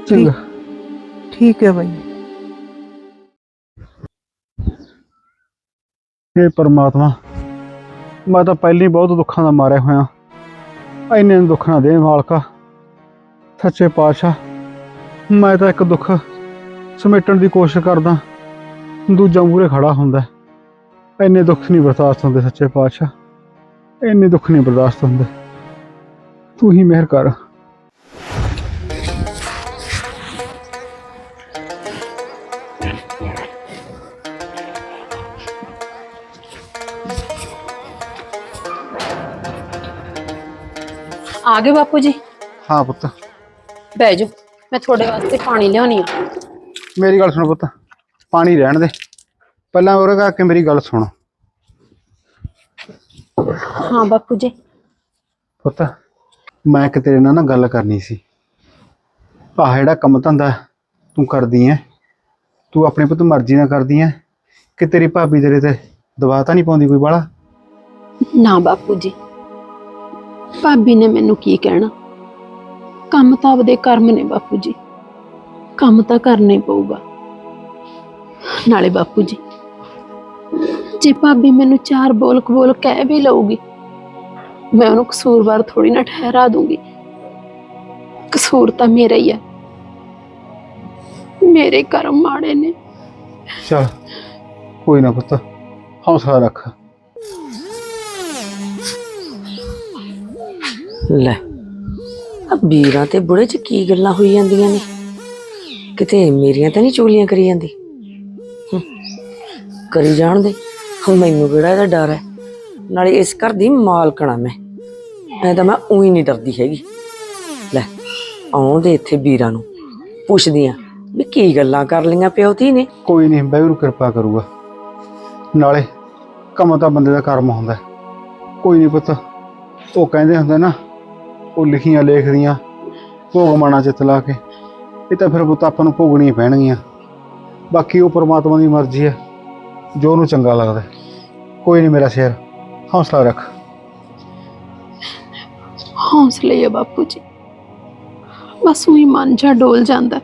Speaker 5: ਚੰਗਾ।
Speaker 7: ਠੀਕ ਹੈ ਬਾਈ
Speaker 5: ਹੇ ਪਰਮਾਤਮਾ ਮੈਂ ਤਾਂ ਪਹਿਲੀ ਬਹੁਤ ਦੁੱਖਾਂ ਦਾ ਮਾਰਿਆ ਹੋਇਆ। ਐਨੇ ਨੂੰ ਦੁੱਖ ਨਾ ਦੇ ਮਾਲਕਾ। ਸੱਚੇ ਪਾਤਸ਼ਾਹ, ਮੈਂ ਤਾਂ ਇੱਕ ਦੁੱਖ ਸਮੇਟਣ ਦੀ ਕੋਸ਼ਿਸ਼ ਕਰਦਾ। ਦੂਜਾ ਮੂਰੇ ਖੜਾ ਹੁੰਦਾ। ਐਨੇ ਦੁੱਖ ਨਹੀਂ ਬਰਦਾਸ਼ਤ ਹੁੰਦੇ ਸੱਚੇ ਪਾਤਸ਼ਾਹ। ਐਨੇ ਦੁੱਖ ਨਹੀਂ ਬਰਦਾਸ਼ਤ ਹੁੰਦੇ। ਤੂੰ ਹੀ ਮਿਹਰ ਕਰ।
Speaker 2: ਆ ਗਏ ਬਾਪੂ ਜੀ।
Speaker 5: ਹਾਂ ਪੁੱਤ।
Speaker 2: ਬਹਿ ਜਾਓ। ਮੈਂ ਤੁਹਾਡੇ ਵਾਸਤੇ ਪਾਣੀ ਲਿਆਉਣੀ ਆ।
Speaker 5: ਮੇਰੀ ਗੱਲ ਸੁਣ ਪੁੱਤ। ਪਾਣੀ ਰਹਿਣ ਦੇ। ਪਹਿਲਾਂ ਉਹਰੇ ਕਰਕੇ ਮੇਰੀ ਗੱਲ ਸੁਣ।
Speaker 4: ਹਾਂ ਬਾਪੂ ਜੀ।
Speaker 5: ਪੁੱਤ ਮੈਂ ਇੱਕ ਤੇਰੇ ਨਾਲ ਨਾ ਗੱਲ ਕਰਨੀ ਸੀ। ਆਹ ਜਿਹੜਾ ਕੰਮ ਧੰਦਾ ਤੂੰ ਕਰਦੀ ਐ ਤੂੰ ਆਪਣੇ ਪੁੱਤ ਮਰਜ਼ੀ ਨਾਲ ਕਰਦੀ ਐ ਕਿ ਤੇਰੀ ਭਾਬੀ ਤੇਰੇ ਤੇ ਦਬਾਅ ਤਾਂ ਨਹੀਂ ਪਾਉਂਦੀ ਕੋਈ ਬਾਲਾ?
Speaker 4: ਨਾ ਬਾਪੂ ਜੀ। ਭਾਬੀ ਨੇ ਮੈਨੂੰ ਕੀ ਕਹਿਣਾ? ਕੰਮ ਤਾਂ ਆਪਦੇ ਕਰਮ ਨੇ ਬਾਪੂ ਜੀ। ਕੰਮ ਤਾਂ ਕਰਨੇ ਹੀ ਪਊਗਾ। ਨਾਲੇ ਬਾਪੂ ਜੀ, ਜੇ ਭਾਬੀ ਮੈਨੂੰ ਚਾਰ ਬੋਲ ਕਬੋਲ ਕਹਿ ਵੀ ਲਊਗੀ, ਮੈਂ ਉਹਨੂੰ ਕਸੂਰਵਾਰ ਥੋੜੀ ਨਾ ਠਹਿਰਾ ਦੂੰਗੀ। ਕਸੂਰ ਤਾਂ ਮੇਰਾ ਹੀ ਹੈ ਮੇਰੇ ਕਰਮ ਮਾੜੇ ਨੇ।
Speaker 5: ਚਲ, ਕੋਈ ਨਾ ਪੁੱਤ, ਹੌਸਲਾ ਰੱਖ।
Speaker 3: ਲੈ ਆ ਵੀਰਾਂ ਤੇ ਬੁੜੇ ਚ ਕੀ ਗੱਲਾਂ ਹੋਈ ਜਾਂਦੀਆਂ ਨੇ? ਕਿਤੇ ਮੇਰੀਆਂ ਤਾਂ ਨਹੀਂ ਚੋਲੀਆਂ ਕਰੀ ਜਾਂਦੀ? ਹੂੰ, ਕਰੀ ਜਾਣ ਦੇ। ਹੁਣ ਮੈਨੂੰ ਕਿਹੜਾ ਇਹਦਾ ਡਰ ਹੈ? ਨਾਲੇ ਇਸ ਘਰ ਦੀ ਮਾਲਕਣਾ ਮੈਂ। ਐ ਤਾਂ ਮੈਂ ਉਹੀ ਨਹੀਂ ਡਰਦੀ ਹੈਗੀ। ਲੈ ਆਉਣ ਦੇ ਇੱਥੇ ਵੀਰਾਂ ਨੂੰ। ਪੁੱਛਦੀ ਆ ਵੀ ਕੀ ਗੱਲਾਂ ਕਰ ਲਈਆਂ ਪਿਓ ਧੀ ਨੇ?
Speaker 5: ਕੋਈ ਨਹੀਂ ਵਾਹਿਗੁਰੂ ਕਿਰਪਾ ਕਰੂਗਾ। ਨਾਲੇ ਕੰਮ ਤਾਂ ਬੰਦੇ ਦਾ ਕਰਮ ਹੁੰਦਾ। ਹੈ। ਕੋਈ ਨਹੀਂ ਪੁੱਤ ਉਹ ਕਹਿੰਦੇ ਹੁੰਦੇ ਨਾ ਉਹ ਲਿਖੀਆਂ ਲੇਖਦੀਆਂ ਭੋਗ ਮਾਣਾ ਚਿੱਤ ਲਾ ਕੇ। ਇਹ ਤਾਂ ਫਿਰ ਪੁੱਤ ਆਪਾਂ ਨੂੰ ਭੋਗਣੀਆਂ ਪੈਣਗੀਆਂ। ਬਾਕੀ ਉਹ ਪਰਮਾਤਮਾ ਦੀ ਮਰਜ਼ੀ ਹੈ, ਜੋ ਉਹਨੂੰ ਚੰਗਾ ਲੱਗਦਾ ਹੈ। ਕੋਈ ਨਹੀਂ ਮੇਰਾ ਸ਼ੇਰ, ਹੌਸਲਾ ਰੱਖ।
Speaker 4: ਹੌਸਲੇ ਆ ਬਾਪੂ ਜੀ। ਬਸ ਉਹੀ ਮਨ ਜਾ ਡੋਲ ਜਾਂਦਾ।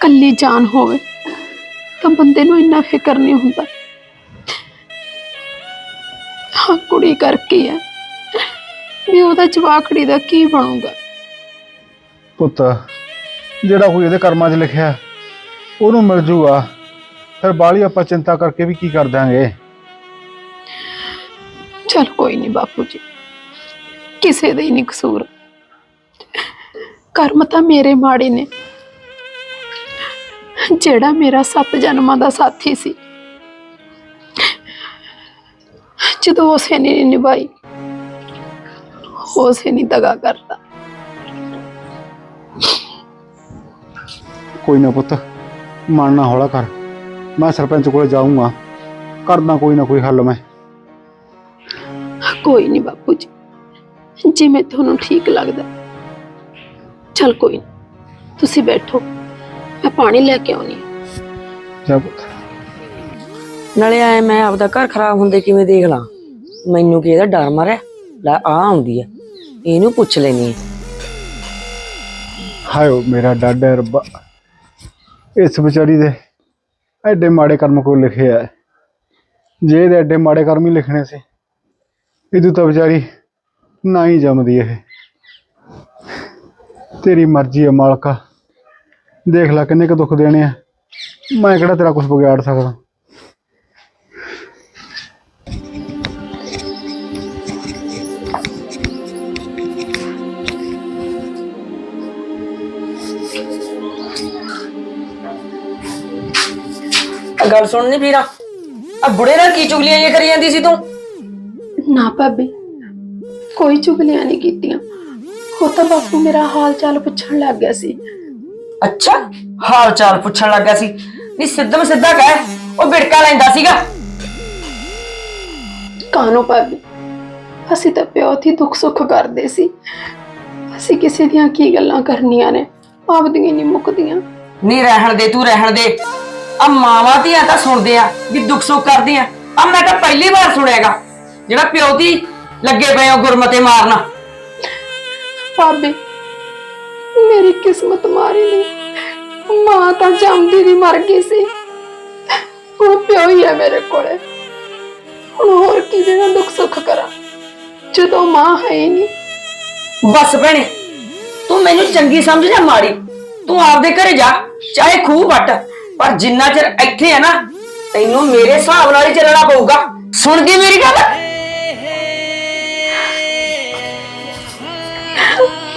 Speaker 4: ਕੱਲੀ ਜਾਨ ਹੋਵੇ, ਤਾਂ ਬੰਦੇ ਨੂੰ ਇੰਨਾ ਫਿਕਰ ਨਹੀਂ ਹੁੰਦਾ। ਹਾਂ ਕੁੜੀ ਕਰਕੇ ਹੈ। ਵੀ ਉਹਦਾ ਜਵਾਕੜੀ ਦਾ ਕੀ ਬਣੂਗਾ?
Speaker 5: ਪੁੱਤ ਜਿਹੜਾ ਕੋਈ ਇਹਦੇ ਕਰਮਾਂ 'ਚ ਲਿਖਿਆ ਉਹਨੂੰ ਮਿਲ ਜੂਗਾ। ਫਿਰ ਬਾਹਲੀ ਆਪਾਂ ਚਿੰਤਾ ਕਰਕੇ ਵੀ ਕੀ ਕਰ ਦਾਂਗੇ
Speaker 4: ਚਲ ਕੋਈ ਨਹੀਂ ਬਾਪੂ ਜੀ ਕਿਸੇ ਦਾ ਹੀ ਨਹੀਂ ਕਸੂਰ। ਕਰਮ ਤਾਂ ਮੇਰੇ ਮਾੜੇ ਨੇ। ਜਿਹੜਾ ਮੇਰਾ ਸੱਤ ਜਨਮਾਂ ਦਾ ਸਾਥੀ ਸੀ ਜਦੋਂ ਉਸੇ ਨੀ ਨਿਭਾਈ ਉਸੇ ਨਹੀਂ ਦਗਾ ਕਰਦਾ।
Speaker 5: ਕੋਈ ਨਾ ਪੁੱਤ ਮਨ ਨਾ ਹੌਲਾ ਕਰ। ਮੈਂ ਸਰਪੰਚ ਕੋਲੇ ਜਾਊਂਗਾ। ਕਰਦਾ ਕੋਈ ਨਾ ਕੋਈ ਹੱਲ ਮੈਂ।
Speaker 4: ਕੋਈ ਨਹੀਂ ਬਾਪੂ ਜੀ। ਜਿਵੇਂ ਤੁਹਾਨੂੰ ਠੀਕ ਲੱਗਦਾ। ਚਲ ਕੋਈ ਨੀ ਤੁਸੀਂ ਬੈਠੋ। ਮੈਂ ਪਾਣੀ ਲੈ ਕੇ ਆਉਣੀ
Speaker 5: ਜਾ ਪੁੱਤ।
Speaker 3: ਨਾਲੇ ਆਏ ਮੈਂ ਆਪਦਾ ਘਰ ਖਰਾਬ ਹੁੰਦੇ ਕਿਵੇਂ ਦੇਖ ਲਾਂ? ਮੈਨੂੰ ਕੀ ਇਹਦਾ ਡਰ ਮਾਰਿਆ? ਲੈ ਆ ਆਉਂਦੀ ਆ। ਇਹਨੂੰ ਪੁੱਛ ਲੈਣੀ
Speaker 5: ਹਾਇਓ ਮੇਰਾ ਡਾਡਾ ਰੱਬਾ। ਇਸ ਵਿਚਾਰੀ ਦੇ ਐਡੇ ਮਾੜੇ ਕਰਮ ਕੋ ਲਿਖੇ ਹੈ। ਜੇ ਇਹਦੇ ਐਡੇ ਮਾੜੇ ਕਰਮ ਹੀ ਲਿਖਣੇ ਸੀ, ਇਹਦੂ ਤਾਂ ਵਿਚਾਰੀ ਨਾ ਹੀ ਜੰਮਦੀ ਇਹ। ਤੇਰੀ ਮਰਜ਼ੀ ਹੈ ਮਾਲਕਾ। ਦੇਖ ਲੈ ਕਿੰਨੇ ਕੁ ਦੁੱਖ ਦੇਣੇ ਆ। ਮੈਂ ਕਿਹੜਾ ਤੇਰਾ ਕੁਝ ਵਿਗਾੜ ਸਕਦਾ?
Speaker 3: ਗੱਲ ਸੁਣਨੀ ਵੀਰਾ। ਆ ਬੁੜੇ ਨਾਲ ਕੀ ਚੁਗਲੀਆਂ ਇਹ ਕਰੀ ਜਾਂਦੀ ਸੀ ਤੂੰ?
Speaker 4: ਨਾ ਭਾਬੀ ਕੋਈ ਚੁਗਲੀਆਂ ਨਹੀਂ ਕੀਤੀਆਂ। ਉਹ ਤਾਂ ਬਾਪੂ ਮੇਰਾ ਹਾਲ ਚਾਲ ਪੁੱਛਣ ਲੱਗ ਗਿਆ ਸੀ।
Speaker 3: ਅੱਛਾ ਹਾਲ ਚਾਲ ਪੁੱਛਣ ਲੱਗਾ ਸੀ। ਨਹੀਂ ਸਿੱਧਮ ਸਿੱਧਾ ਕਹਿ ਉਹ ਬਿੜਕਾ ਲੈਂਦਾ ਸੀਗਾ।
Speaker 4: ਕਾਨੋ ਭਾਬੀ? ਅਸੀਂ ਤਾਂ ਪਿਓ ਦੀ ਦੁੱਖ ਸੁੱਖ ਕਰਦੇ ਸੀ। ਅਸੀਂ ਕਿਸੇ ਦੀਆਂ ਕੀ ਗੱਲਾਂ ਕਰਨੀਆਂ ਨੇ? ਆਪਦੀਆਂ ਨਹੀਂ ਮੁੱਕਦੀਆਂ।
Speaker 3: ਨਹੀਂ ਰਹਿਣ ਦੇ ਤੂੰ ਰਹਿਣ ਦੇ। ਆ ਮਾਵਾਂ ਧੀਆਂ ਤਾਂ ਸੁਣਦੇ ਆ ਵੀ ਦੁੱਖ ਸੁੱਖ ਕਰਦੀ ਆ। ਆ ਮੈਂ ਤਾਂ ਪਹਿਲੀ ਵਾਰ ਸੁਣਿਆਗਾ ਜਿਹੜਾ ਪਿਓ ਦੀ ਲੱਗੇ ਪਏ ਹੋ ਗੁਰਮਤੇ ਮਾਰਨਾ।
Speaker 4: ਭਾਬੀ ਮੇਰੀ ਕਿਸਮਤ ਮਾਰੀ ਨਹੀਂ ਮਾਂ ਤਾਂ ਜੰਮਦੀ ਦੀ ਮਰ ਗਈ ਸੀ। ਹੁਣ ਪਿਓ ਹੀ ਹੈ ਮੇਰੇ ਕੋਲੇ। ਹੁਣ ਹੋਰ ਕਿਹਦੇ ਨਾਲ ਦੁੱਖ ਸੁੱਖ ਕਰਾਂ? ਜਦੋਂ ਮਾਂ ਹੈ ਹੀ ਨਹੀਂ
Speaker 3: ਬਸ ਭੈਣੇ ਤੂੰ ਮੈਨੂੰ ਚੰਗੀ ਸਮਝ ਜਾ ਮਾੜੀ ਤੂੰ ਆਪਦੇ ਘਰੇ ਜਾ ਚਾਹੇ ਖੂਹ ਵੱਟ। ਪਰ ਜਿੰਨਾ ਚਿਰ ਇੱਥੇ ਹੈ ਨਾ, ਤੈਨੂੰ ਮੇਰੇ ਹਿਸਾਬ ਨਾਲ ਹੀ ਚੱਲਣਾ ਪਊਗਾ। ਸੁਣ ਗਈ ਮੇਰੀ ਗੱਲ?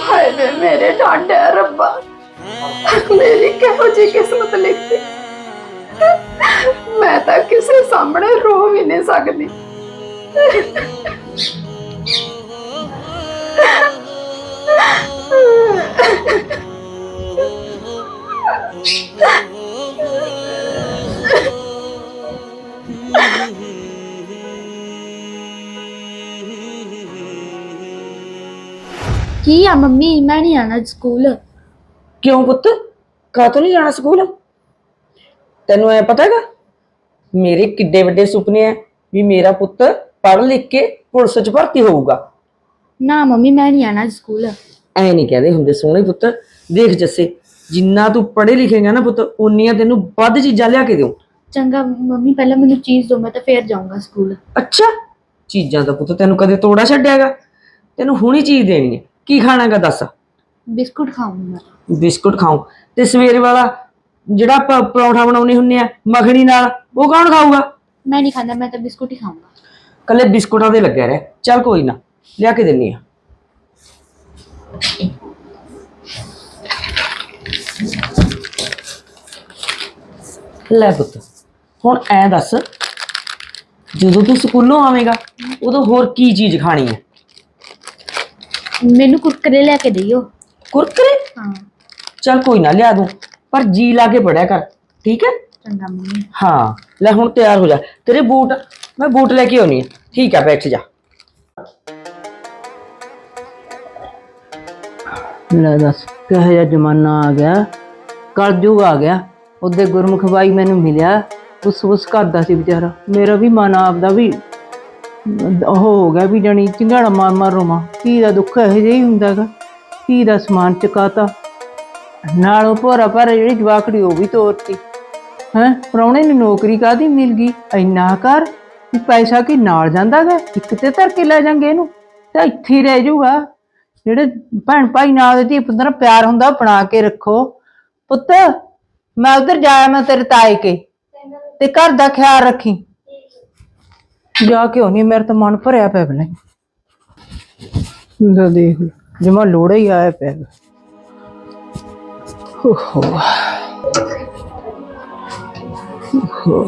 Speaker 4: ਹਾਏ ਵੇ ਮੇਰੇ ਡਾਡੇ ਰੱਬਾ। ਮੇਰੀ ਕਿਹੋ ਜਿਹੀ ਕਿਸਮਤ ਲਿਖੀ ਮੈਂ ਤਾਂ ਕਿਸੇ ਸਾਹਮਣੇ ਰੋ ਵੀ ਨਹੀਂ ਸਕਦੀ।
Speaker 8: ਕੀ ਆ ਮੰਮੀ? ਮੈਂ ਨਹੀਂ ਆਣਾ ਸਕੂਲ।
Speaker 3: ਕਿਉਂ ਪੁੱਤ? ਕਾਹਤੋਂ ਨਹੀਂ ਜਾਣਾ ਸਕੂਲ? ਤੈਨੂੰ ਐ ਪਤਾ ਹੈਗਾ ਮੇਰੇ ਕਿੱਡੇ ਵੱਡੇ ਸੁਪਨੇ ਐ ਵੀ ਮੇਰਾ ਪੁੱਤ ਪੜ੍ਹ ਲਿਖ ਕੇ ਪੁਲਿਸ 'ਚ ਭਰਤੀ ਹੋਊਗਾ।
Speaker 8: ਨਾ ਮੰਮੀ ਮੈਂ ਨਹੀਂ ਆਣਾ ਸਕੂਲ।
Speaker 3: ਐ ਨਹੀਂ ਕਹਦੇ ਹੁੰਦੇ ਸੋਹਣੇ ਪੁੱਤ। ਦੇਖ ਜੱਸੇ ਜਿੰਨਾ ਤੂੰ ਪੜ੍ਹੇ ਲਿਖੇਗਾ ਨਾ ਪੁੱਤ ਉਨੀਆਂ ਤੈਨੂੰ ਵੱਧ ਚੀਜ਼ਾਂ ਲਿਆ ਕੇ ਦਿਓ।
Speaker 8: ਚੰਗਾ ਮੰਮੀ ਪਹਿਲਾਂ ਮੈਨੂੰ ਚੀਜ਼ ਦਿਓ ਮੈਂ ਤਾਂ ਫੇਰ ਜਾਊਂਗਾ ਸਕੂਲ।
Speaker 3: ਅੱਛਾ ਚੀਜ਼ਾਂ ਦਾ ਪੁੱਤ ਤੈਨੂੰ ਕਦੇ ਤੋੜਾ ਛੱਡਿਆਗਾ ਤੈਨੂੰ ਹੁਣੀ ਚੀਜ਼ ਦੇਣੀ ਹੈ ਕੀ ਖਾਣਾਗਾ ਦੱਸ?
Speaker 8: ਬਿਸਕੁਟ ਖਾਊਂਗੀ
Speaker 3: ਬਿਸਕੁਟ ਖਾਉ ਤੇ ਸਵੇਰ ਵਾਲਾ ਜਿਹੜਾ ਆਪਾਂ ਪਰੌਂਠਾ ਬਣਾਉਣੇ ਹੁੰਨੇ ਆ ਮੱਖਣੀ ਨਾਲ ਉਹ ਕੌਣ ਖਾਊਗਾ?
Speaker 8: ਮੈਂ ਨਹੀਂ ਖਾਂਦਾ ਮੈਂ ਤਾਂ ਬਿਸਕੁਟ ਹੀ ਖਾਊਂਗਾ।
Speaker 3: ਕੱਲੇ ਬਿਸਕੁਟਾਂ ਦੇ ਲੱਗਿਆ ਰਹਿ। ਚੱਲ ਕੋਈ ਨਾ ਲਿਆ ਕੇ ਦਿੰਨੀ ਆ। ਲੈ ਪੁੱਤ ਹੁਣ ਐ ਦੱਸ ਜਦੋਂ ਤੂੰ ਸਕੂਲੋਂ ਆਵੇਂਗਾ ਉਦੋਂ ਹੋਰ ਕੀ ਚੀਜ਼ ਖਾਣੀ ਹੈ
Speaker 8: ਮੈਨੂੰ ਕੁਰਕਰੇ ਲੈ ਕੇ ਦਿਓ
Speaker 3: ਕੁਰਕਰੇ?
Speaker 8: ਹਾਂ।
Speaker 3: ਚੱਲ ਕੋਈ ਨਾ ਲਿਆ ਦੂੰ ਪਰ ਜੀ ਲਾ ਕੇ ਪੜਿਆ ਕਰ ਠੀਕ ਹੈ?
Speaker 8: ਚੰਗਾ ਮੰਮੀ।
Speaker 3: ਹਾਂ ਲੈ ਹੁਣ ਤਿਆਰ ਹੋ ਜਾ ਤੇਰੇ ਬੂਟ ਮੈਂ ਬੂਟ ਲੈ ਕੇ ਆਉਣੀ ਆ ਠੀਕ ਆ ਬੈਠ ਜਾ।
Speaker 7: ਲੈ ਦੱਸ ਕਿਹੋ ਜਿਹਾ ਜ਼ਮਾਨਾ ਆ ਗਿਆ? ਕਲਯੁਗ ਆ ਗਿਆ ਉਹਦੇ ਗੁਰਮੁਖ ਬਾਈ ਮੈਨੂੰ ਮਿਲਿਆ ਉਸ ਉਸ ਕਰਦਾ ਸੀ ਵਿਚਾਰਾ ਮੇਰਾ ਵੀ ਮਨ ਆਪਦਾ ਵੀ ਉਹ ਹੋ ਗਿਆ ਵੀ ਜਾਣੀ ਚਿੰਗਾੜਾ ਮਾਰ ਮਾਰ ਰੋਮਾ ਕੀ ਦਾ ਦੁੱਖ ਇਹੋ ਜਿਹਾ ਹੀ ਹੁੰਦਾਗਾ ਧੀ ਦਾ ਸਮਾਨ ਚਕਾਤਾ। ਨਾਲ ਉਹ ਭੋਰਾ ਪਰ ਜਿਹੜੀ ਜਵਾਕੜੀ ਉਹ ਵੀ ਤੋਰਤੀ। ਹੈ? ਪ੍ਰਾਹੁਣੇ ਨੂੰ ਨੌਕਰੀ ਕਾਦੀ ਮਿਲ ਗਈ? ਇੰਨਾ ਕਰ ਵੀ ਪੈਸਾ ਕੀ ਨਾਲ ਜਾਂਦਾਗਾ ਇੱਕ ਤੇ ਧਰ ਕੇ ਲੈ ਜਾਂਗੇ ਇਹਨੂੰ। ਤਾਂ ਇੱਥੇ ਹੀ ਰਹਿ ਜਾਊਗਾ। ਜਿਹੜੇ ਭੈਣ ਭਾਈ ਨਾਲ ਦੀ ਪੁੱਤਰ ਪਿਆਰ ਹੁੰਦਾ ਬਣਾ ਕੇ ਰੱਖੋ। ਪੁੱਤ, ਮੈਂ ਉਧਰ ਜਾਇਆ, ਮੈਂ ਤੇਰੇ ਤਾਏ ਕੇ। ਤੇ ਘਰ ਦਾ ਖਿਆਲ ਰੱਖੀ। ਜਾ ਕੇ ਹੋਣੀ ਮੇਰੇ ਤਾਂ ਮਨ ਭਰਿਆ ਪਿਆ ਬਲੇ ਲੈ ਦੇਖ ਜਮਾ ਲੋੜਾ ਹੀ ਆਇਆ ਪਿਆ ਓਹੋ ਓਹੋ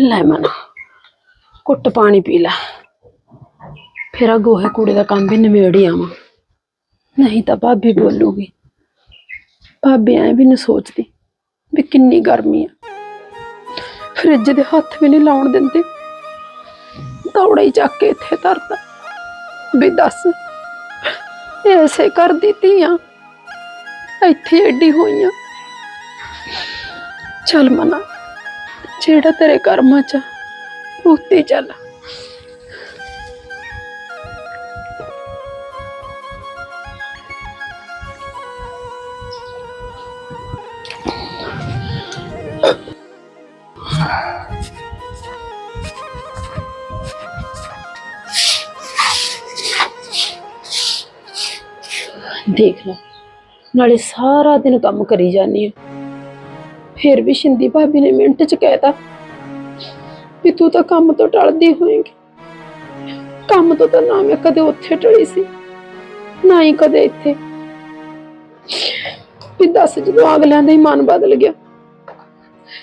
Speaker 4: ਲੈ ਮਨ ਕੁੱਟ ਪਾਣੀ ਪੀ ਲੈ। ਫਿਰ ਆ ਗੋਹੇ ਕੂੜੇ ਦਾ ਕੰਮ ਵੀ ਨਿਬੇੜ ਹੀ ਆਵਾਂ। ਨਹੀਂ ਤਾਂ ਭਾਬੀ ਬੋਲੂਗੀ ਭਾਬੀ ਐ ਵੀ ਨਹੀਂ ਸੋਚਦੀ ਵੀ ਕਿੰਨੀ ਗਰਮੀ ਆ। ਫਰਿੱਜ ਦੇ ਹੱਥ ਵੀ ਨਹੀਂ ਲਾਉਣ ਦਿੰਦੇ। ਦੌੜੇ ਹੀ ਚੱਕ ਕੇ ਇੱਥੇ ਧਰਦਾ ਵੀ ਦੱਸ ਐਸੇ ਕਰ ਦਿੱਤੀਆਂ ਇੱਥੇ ਏਡੀ ਹੋਈਆਂ। ਚੱਲ ਮਨਾ ਜਿਹੜਾ ਤੇਰੇ ਕਰਮਾਂ ਚ ਆ, ਚੱਲ। ਦੇਖ ਲੈ। ਨਾਲੇ ਸਾਰਾ ਦਿਨ ਕੰਮ ਕਰੀ ਜਾਨੀ ਆ। ਫਿਰ ਵੀ ਸ਼ਿੰਦੀ ਭਾਬੀ ਨੇ ਮਿੰਟ ਚ ਕਹਿਤਾ ਵੀ ਤੂੰ ਤਾਂ ਕੰਮ ਤੋਂ ਟਲਦੀ ਹੋਏਂਗੀ। ਕੰਮ ਤੋਂ ਤਾਂ ਨਾ ਮੈਂ ਕਦੇ ਉੱਥੇ ਟਲੀ ਸੀ, ਨਾ ਹੀ ਕਦੇ ਇੱਥੇ। ਵੀ ਦੱਸ ਜਦੋਂ ਅਗਲਿਆਂ ਦਾ ਹੀ ਮਨ ਬਦਲ ਗਿਆ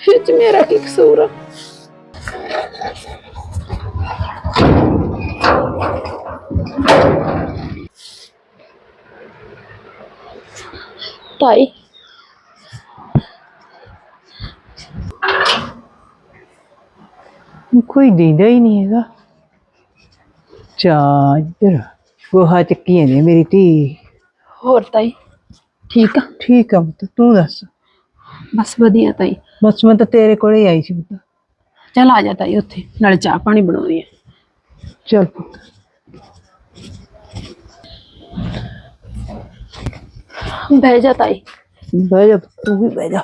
Speaker 4: ਇਹ ਚ ਮੇਰਾ ਕੀ ਕਸੂਰ ਆ? ਤਾਈ
Speaker 7: ਕੋਈ ਦਿੰਦਾ ਹੀ ਨਹੀਂ ਹੈਗਾ। ਚਾ ਇੱਧਰ ਗੋਹਾ ਚੱਕੀ ਨੇ ਮੇਰੀ ਧੀ।
Speaker 4: ਹੋਰ ਤਾਈ ਠੀਕ ਆ?
Speaker 7: ਠੀਕ ਆ ਪੁੱਤ ਤੂੰ ਦੱਸ।
Speaker 4: ਬਸ ਵਧੀਆ ਤਾਈ।
Speaker 7: ਬਸ ਮੈਂ ਤਾਂ ਤੇਰੇ ਕੋਲੇ ਹੀ ਆਈ ਸੀ ਪੁੱਤ।
Speaker 4: ਚੱਲ ਆ ਜਾ ਤਾਈ ਉੱਥੇ ਨਾਲੇ ਚਾਹ ਪਾਣੀ ਬਣਾਉਣੀ ਆ।
Speaker 7: ਚੱਲ ਪੁੱਤ।
Speaker 4: ਬਹਿ ਜਾ ਤਾਈ
Speaker 7: ਬਹਿ ਜਾ ਪੁੱਤ, ਤੂੰ ਵੀ ਬਹਿ ਜਾ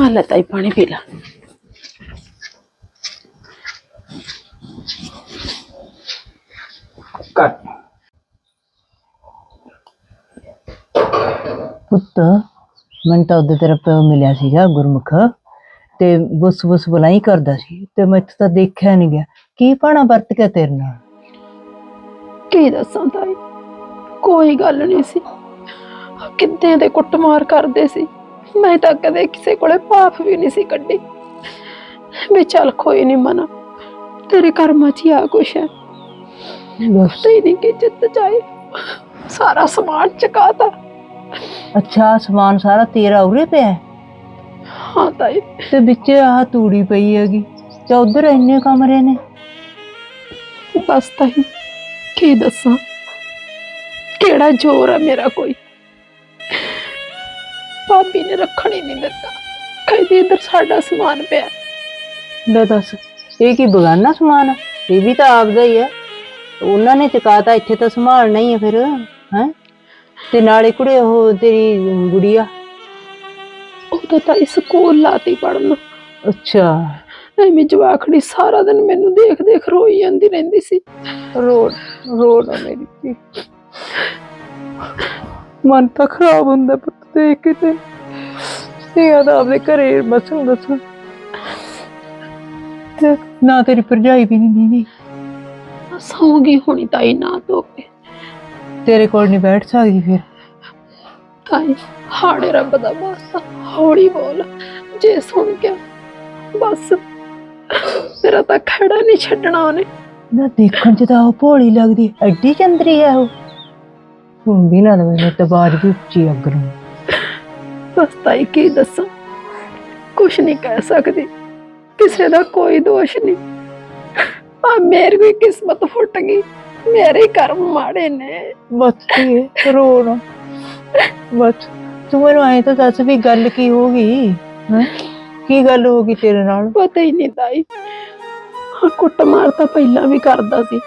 Speaker 4: ਆ ਲੈ ਤਾਈ ਪਾਣੀ ਪੀ ਲੈ
Speaker 3: ਕੱਟ
Speaker 7: ਪੁੱਤ ਮੈਨੂੰ ਤਾਂ ਉਹਦੇ ਤੇਰਾ ਪਿਓ ਮਿਲਿਆ ਸੀਗਾ ਗੁਰਮੁਖ ਤੇ ਬੁੱਸ ਬੁੱਸ ਬੁਲਾਈ ਕਰਦਾ ਸੀ ਤੇ ਮੈਂ ਤਾਂ ਦੇਖਿਆ ਨਹੀਂ ਗਿਆ ਕੀ ਪਾਣਾ ਵਰਤ ਕੇ ਤੇਰੇ ਨਾਲ
Speaker 4: ਕੀ ਦੱਸਾਂ ਤਾਈ ਕੋਈ ਗੱਲ ਨਹੀਂ ਸੀ। ਕਿੱਦਾਂ ਦੇ ਕੁੱਟਮਾਰ ਕਰਦੇ ਸੀ। ਮੈਂ ਤਾਂ ਕਦੇ ਕਿਸੇ ਕੋਲੇ ਭਾਫ ਵੀ ਨਹੀਂ ਸੀ ਕੱਢੀ। ਵੀ ਚੱਲ ਕੋਈ ਨਹੀਂ ਮਨਾ। ਤੇਰੇ ਕਰਮਾਂ 'ਚ ਹੀ ਆ ਕੁਛ ਹੈ।
Speaker 7: ਬਸ।
Speaker 4: ਤੇ ਨਹੀਂ ਕਿ ਚਿੱਤ ਜਾਏ ਸਾਰਾ ਸਮਾਨ ਚਕਾਤਾ।
Speaker 7: ਅੱਛਾ ਸਮਾਨ ਸਾਰਾ ਤੇਰਾ ਉਰੇ ਪਿਆ ਹੈ?
Speaker 4: ਹਾਂ ਤਾਈ।
Speaker 7: ਤੇ ਵਿੱਚ ਆਹ ਤੂੜੀ ਪਈ ਹੈਗੀ। ਤੇ ਉਧਰ ਇੰਨੇ ਕਮਰੇ ਨੇ?
Speaker 4: ਬਸ ਤਾਈ ਕੀ ਦੱਸਾਂ? ਕਿਹੜਾ ਜ਼ੋਰ ਹੈ ਮੇਰਾ ਕੋਈ? ਭਾਬੀ ਨੇ ਰੱਖਣ ਹੀ ਨਹੀਂ ਦਿੱਤਾ। ਕਹਿੰਦੀ ਇੱਧਰ ਸਾਡਾ ਸਮਾਨ ਪਿਆ।
Speaker 7: ਲੈ ਦੱਸ ਇਹ ਕੀ ਬਗਾਨਾ ਸਮਾਨ ਹੈ ਇਹ ਵੀ ਤਾਂ ਆਪਦਾ ਹੀ ਹੈ ਉਹਨਾਂ ਨੇ ਚਕਾਤਾ ਇੱਥੇ ਤਾਂ ਸੰਭਾਲਣਾ ਹੀ ਹੈ ਫਿਰ ਹੈ? ਤੇ ਨਾਲੇ ਕੁੜੇ ਉਹ ਤੇਰੀ ਗੁੜੀਆ?
Speaker 4: ਉਹ ਤਾਂ ਤਾਈ ਸਕੂਲ ਲਾਤੀ ਪੜਨ
Speaker 7: ਅੱਛਾ।
Speaker 4: ਐਵੇਂ ਜਵਾਖੜੀ ਸਾਰਾ ਦਿਨ ਮੈਨੂੰ ਦੇਖ ਦੇਖ ਰੋਈ ਜਾਂਦੀ ਰਹਿੰਦੀ ਸੀ।
Speaker 7: ਰੋਡ ਰੋਡ ਆ ਮੇਰੀ ਧੀ। ਮਨ ਤਾਂ ਖਰਾਬ ਹੁੰਦਾ ਪੁੱਤ ਦੇਖ ਕੇ ਤੇ। ਇਹ ਤਾਂ ਆਪਣੇ ਘਰੇ ਬਸਣ ਬਸਣ ਤੇ ਨਾ ਤੇਰੀ ਭਰਜਾਈ ਵੀ ਨਹੀਂ ਦੀਦੀ।
Speaker 4: ਸੌਂਗੀ ਹੋਣੀ ਤਾਈ ਨਾ ਧੋ ਕੇ।
Speaker 7: ਤੇਰੇ ਕੋਲ ਨਹੀਂ ਬੈਠ ਸਕਦੀ ਫਿਰ।
Speaker 4: ਤਾਈ ਹਾੜੇ ਰੱਬ ਦਾ ਵਾਸਤਾ ਹੌਲੀ ਬੋਲ। ਜੇ ਸੁਣ ਗਿਆ ਬਸ। ਤੇਰਾ ਤਾਂ ਖੜਾ ਨਹੀਂ ਛੱਡਣਾ ਉਹਨੇ।
Speaker 7: ਨਾ ਦੇਖਣ ਚ ਤਾਂ ਉਹ ਭੋਲੀ ਲੱਗਦੀ ਐਡੀ ਚੰਦਰੀ ਹੈ ਉਹ। ਹੁਣ ਵੀ ਨਾ ਮੈਨੂੰ ਤਾਂ ਬਾਜ ਵੀ ਉੱਚੀ ਅੱਗ ਨੂੰ।
Speaker 4: ਬਸ ਤਾਈ ਕੀ ਦੱਸਾਂ? ਕੁਛ ਨਹੀਂ ਕਹਿ ਸਕਦੀ। ਕਿਸੇ ਦਾ ਕੋਈ ਦੋਸ਼ ਨਹੀਂ। ਆ ਮੇਰੀ ਕੋਈ ਕਿਸਮਤ ਫੁੱਟ ਗਈ। ਮੇਰੇ ਕਰਮ ਮਾੜੇ ਨੇ।
Speaker 7: ਬੱਚੀ ਹੈ ਰੋਣਾ ਬਸ ਤੂੰ ਮੈਨੂੰ ਐਂ ਤਾਂ ਦੱਸ ਵੀ ਗੱਲ ਕੀ ਹੋ ਗਈ? ਹੈ? ਕੀ ਗੱਲ ਹੋ ਗਈ ਤੇਰੇ ਨਾਲ?
Speaker 4: ਪਤਾ ਹੀ ਨਹੀਂ ਤਾਈ। ਹਾਂ ਕੁੱਟ ਮਾਰ ਤਾਂ ਪਹਿਲਾਂ ਵੀ ਕਰਦਾ ਸੀ।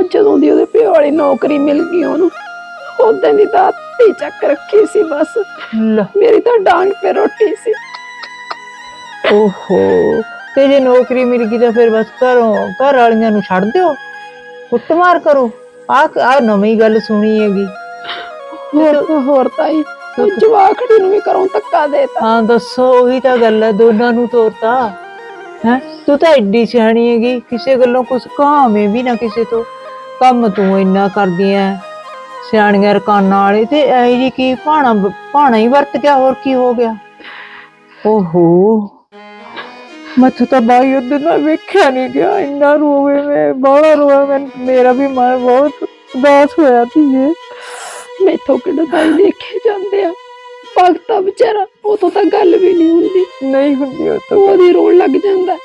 Speaker 4: ਆ ਜਦੋਂ ਦੀ ਉਹਦੇ ਪਿਓ ਵਾਲੀ ਨੌਕਰੀ ਮਿਲ ਗਈ ਉਹਨੂੰ। ਉਦੋਂ ਦੀ ਤਾਂ ਧੀ ਚੱਕ ਰੱਖੀ ਸੀ ਬਸ।
Speaker 7: ਲੈ।
Speaker 4: ਮੇਰੀ ਤਾਂ ਡਾਂਗ ਤੇ ਰੋਟੀ ਸੀ।
Speaker 7: ਓਹੋ ਤੇ ਜੇ ਨੌਕਰੀ ਮਿਲ ਗਈ ਤਾਂ ਫਿਰ ਬਸ ਘਰੋਂ ਘਰ ਵਾਲੀਆਂ ਨੂੰ ਛੱਡ ਦਿਓ। ਕੁੱਟਮਾਰ ਕਰੋ। ਆ ਆ ਨਵੀਂ ਗੱਲ ਸੁਣੀ ਹੈਗੀ।
Speaker 4: ਹੋਰ ਤਾਂ ਹੋਰ ਤਾਈ ਜਵਾਖੜੀ ਨੂੰ ਵੀ ਕਰੂੰ ਧੱਕਾ ਦੇਤਾ।
Speaker 7: ਹਾਂ ਦੱਸੋ ਉਹੀ ਤਾਂ ਗੱਲ ਹੈ। ਦੋਨਾਂ ਨੂੰ ਤੋਰਤਾ। ਹੈ? ਤੂੰ ਤਾਂ ਐਡੀ ਸਿਆਣੀ ਹੈਗੀ। ਕਿਸੇ ਗੱਲੋਂ ਕੁਛ ਕਾਵੇਂ ਵੀ ਨਾ ਕਿਸੇ ਤੋਂ। ਕੰਮ ਤੂੰ ਇੰਨਾ ਕਰਦੀ ਐ ਸਿਆਣੀਆਂ ਰਕਾਨਾਂ ਵਾਲੇ ਤੇ ਐ ਜੀ ਕੀ ਭਾਣਾ ਭਾਣਾ ਹੀ ਵਰਤ ਗਿਆ ਹੋਰ ਕੀ ਹੋ ਗਿਆ? ਓਹੋ। ਮੱਥਾ ਤਾਂ ਬਾਈ ਉਹਦੇ ਨਾਲ ਵੇਖਿਆ ਨਹੀਂ ਗਿਆ ਇੰਨਾ ਰੋਵੇ ਮੈਂ ਬਾਹਲਾ ਰੋਇਆ ਮੈਂ ਮੇਰਾ ਵੀ ਮਨ ਬਹੁਤ ਉਦਾਸ ਹੋਇਆ ਧੀਏ
Speaker 4: ਮੈਥੋਂ ਕਿਹੜਾ ਤਾਈ ਦੇਖੇ ਜਾਂਦੇ ਆ? ਭਗਤਾ ਵਿਚਾਰਾ ਉਹ ਤੋਂ ਤਾਂ ਗੱਲ ਵੀ ਨਹੀਂ ਹੁੰਦੀ।
Speaker 7: ਨਹੀਂ ਹੁੰਦੀ ਉਹ ਤਾਂ।
Speaker 4: ਉਹਦੀ ਰੋਣ ਲੱਗ ਜਾਂਦਾ।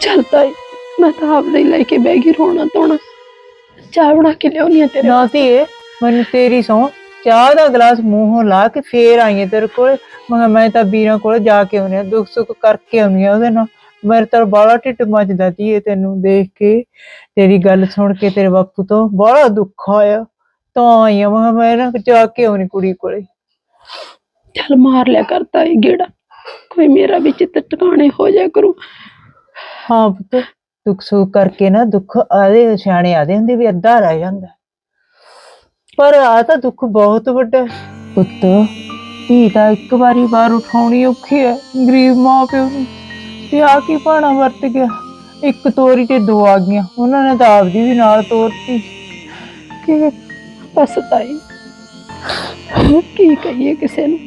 Speaker 4: ਚੱਲ ਤਾਈ ਮੈਂ ਤਾਂ ਆਪਦੇ ਲੈ ਕੇ ਬਹਿ ਗਈ ਰੋਣਾ ਤੋਣਾ ਚਾਹ ਬਣਾ ਕੇ ਲਿਆਉਣੀ ਆ ਤੇਰੇ
Speaker 7: ਨਾ ਧੀਏ ਮੈਨੂੰ ਤੇਰੀ ਸੌ। ਚਾਹ ਦਾ ਗਲਾਸ ਮੂੰਹੋਂ ਲਾ ਕੇ ਫੇਰ ਆਈ ਆਂ ਤੇਰੇ ਕੋਲ। ਮੈਂ ਮੈਂ ਤਾਂ ਵੀਰਾਂ ਕੋਲ ਜਾ ਕੇ ਆਉਣੀ ਆ ਦੁੱਖ ਸੁੱਖ ਕਰਕੇ ਆਉਣੀ ਆ ਉਹਦੇ ਨਾਲ। ਮੇਰੇ ਤਾਂ ਬਾਲਾ ਢਿੱਡ ਮੱਚਦਾ ਧੀਏ ਤੈਨੂੰ ਦੇਖ ਕੇ। ਤੇਰੀ ਗੱਲ ਸੁਣ ਕੇ ਤੇਰੇ ਬਾਪੂ ਤੋਂ ਬੜਾ ਦੁੱਖ ਆਇਆ। ਤਾਂ ਆਈ ਆ ਮੈਂ ਮੈਂ ਨਾ ਜਾ ਕੇ ਆਉਣੀ ਕੁੜੀ ਕੋਲੇ।
Speaker 4: ਚੱਲ ਮਾਰ ਲਿਆ ਕਰ ਤਾਈ ਗੇੜਾ। ਕੋਈ ਮੇਰਾ ਵੀ ਚਿੱਤ ਟਿਕਾਣੇ ਹੋ ਜਾ ਕਰੂ।
Speaker 7: ਹਾਂ ਪੁੱਤ। ਦੁੱਖ ਸੁੱਖ ਕਰਕੇ ਨਾ ਦੁੱਖ ਆਦੇ ਸਿਆਣੇ ਆਦੇ ਹੁੰਦੇ ਵੀ ਅੱਧਾ ਰਹਿ ਜਾਂਦਾ। ਪਰ ਆ ਤਾਂ ਦੁੱਖ ਬਹੁਤ ਵੱਡਾ ਪੁੱਤ, ਧੀ ਤਾਂ ਇੱਕ ਵਾਰੀ ਬਾਹਰ ਉਠਾਉਣੀ ਔਖੀ ਹੈ। ਗਰੀਬ ਮਾਂ ਪਿਓ ਨੂੰ ਤੇ ਆ ਕੀ ਭਾਣਾ ਵਰਤ ਗਿਆ? ਇੱਕ ਤੋਰੀ ਤੇ ਦੋ ਆ ਗਈਆਂ। ਉਹਨਾਂ ਨੇ ਤਾਂ ਆਪਦੀ ਵੀ ਨਾਲ ਤੋਰਤੀ।
Speaker 4: ਕਿ ਬਸ ਤਾਈ, ਕੀ ਕਹੀਏ ਕਿਸੇ ਨੂੰ?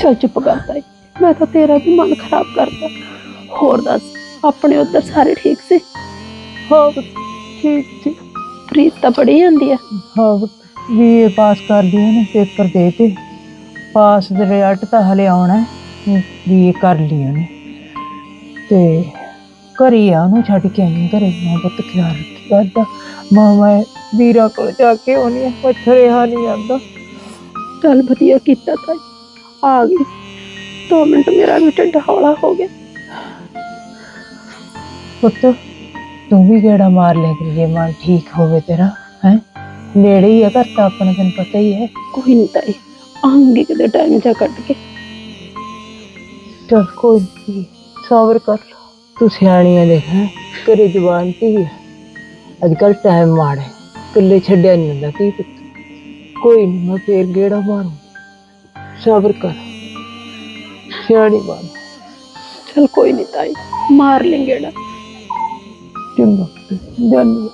Speaker 4: ਚੱਲ ਚੁੱਪ ਕਰ ਤਾਈ, ਮੈਂ ਤਾਂ ਤੇਰਾ ਵੀ ਮਨ ਖਰਾਬ ਕਰਦਾ ਹੋਰ ਦੱਸ। ਆਪਣੇ ਉੱਧਰ ਸਾਰੇ ਠੀਕ ਸੀ।
Speaker 7: ਹਾਂ। ਪੁੱਤ ਠੀਕ ਠੀਕ
Speaker 4: ਪ੍ਰੀਤ ਤਾਂ ਪੜੀ ਜਾਂਦੀ ਆ।
Speaker 7: ਹਾਂ ਪੁੱਤ ਵੀ ਪਾਸ ਕਰ ਲਈ ਉਹਨੇ ਪੇਪਰ ਦੇ ਤੇ ਪਾਸ ਦੇ ਰਿਜ਼ਲਟ ਤਾਂ ਹਲੇ ਆਉਣਾ ਹੈ ਵੀ ਇਹ ਕਰ ਲਈ ਉਹਨੇ। ਤੇ ਘਰੇ ਆ ਉਹਨੂੰ ਛੱਡ ਕੇ ਆਈ ਘਰੇ। ਮਾਂ ਪੁੱਤ ਖਿਆਲ ਰੱਖੀ ਕਰਦਾ ਮਾਂ ਮੈਂ ਵੀਰਾ ਕੋਲ ਜਾ ਕੇ ਆਉਣੀ ਆ ਉੱਥੇ ਰਿਹਾ ਨਹੀਂ ਜਾਂਦਾ।
Speaker 4: ਚੱਲ ਵਧੀਆ ਕੀਤਾ ਤਾਈ। ਆ ਗਈ। ਦੋ ਮਿੰਟ ਮੇਰਾ ਵੀ ਢਿੱਡ ਹੌਲਾ ਹੋ ਗਿਆ।
Speaker 7: ਪੁੱਤ ਤੂੰ ਵੀ ਗੇੜਾ ਮਾਰ ਲਿਆ ਕਰੀ ਜੇ ਮਨ ਠੀਕ ਹੋਵੇ ਤੇਰਾ ਹੈ ਨੇੜੇ ਹੀ ਆ ਘਰ ਤਾਂ ਆਪਣਾ ਤੈਨੂੰ ਪਤਾ ਹੀ ਹੈ
Speaker 4: ਕੋਈ ਨਹੀਂ ਤਾਈ ਆਉਂਗੀ ਕਿਤੇ ਟਾਈਮ ਜਾ ਕੱਢ ਕੇ
Speaker 7: ਚਲ ਕੋਈ ਨੀ, ਸਬਰ ਕਰ ਲਾ। ਤੂੰ ਸਿਆਣੀ ਆ ਦੇਖ ਹੈਂ, ਘਰੇ ਜਵਾਨ ਧੀ ਹੈ ਅੱਜ ਕੱਲ ਟਾਈਮ ਮਾੜਾ ਹੈ ਇਕੱਲੇ ਛੱਡਿਆ ਨਹੀਂ ਹੁੰਦਾ ਕੀ ਪੁੱਤ ਕੋਈ ਨਹੀਂ ਮੈਂ ਫੇਰ ਗੇੜਾ ਮਾਰੂ ਸਬਰ ਕਰ ਸਿਆਣੀ ਬਣ
Speaker 4: ਚੱਲ ਕੋਈ ਨਹੀਂ ਤਾਈ ਮਾਰ ਲੈਂਗੇ 좀
Speaker 7: 힘들었어요. 힘들었는데.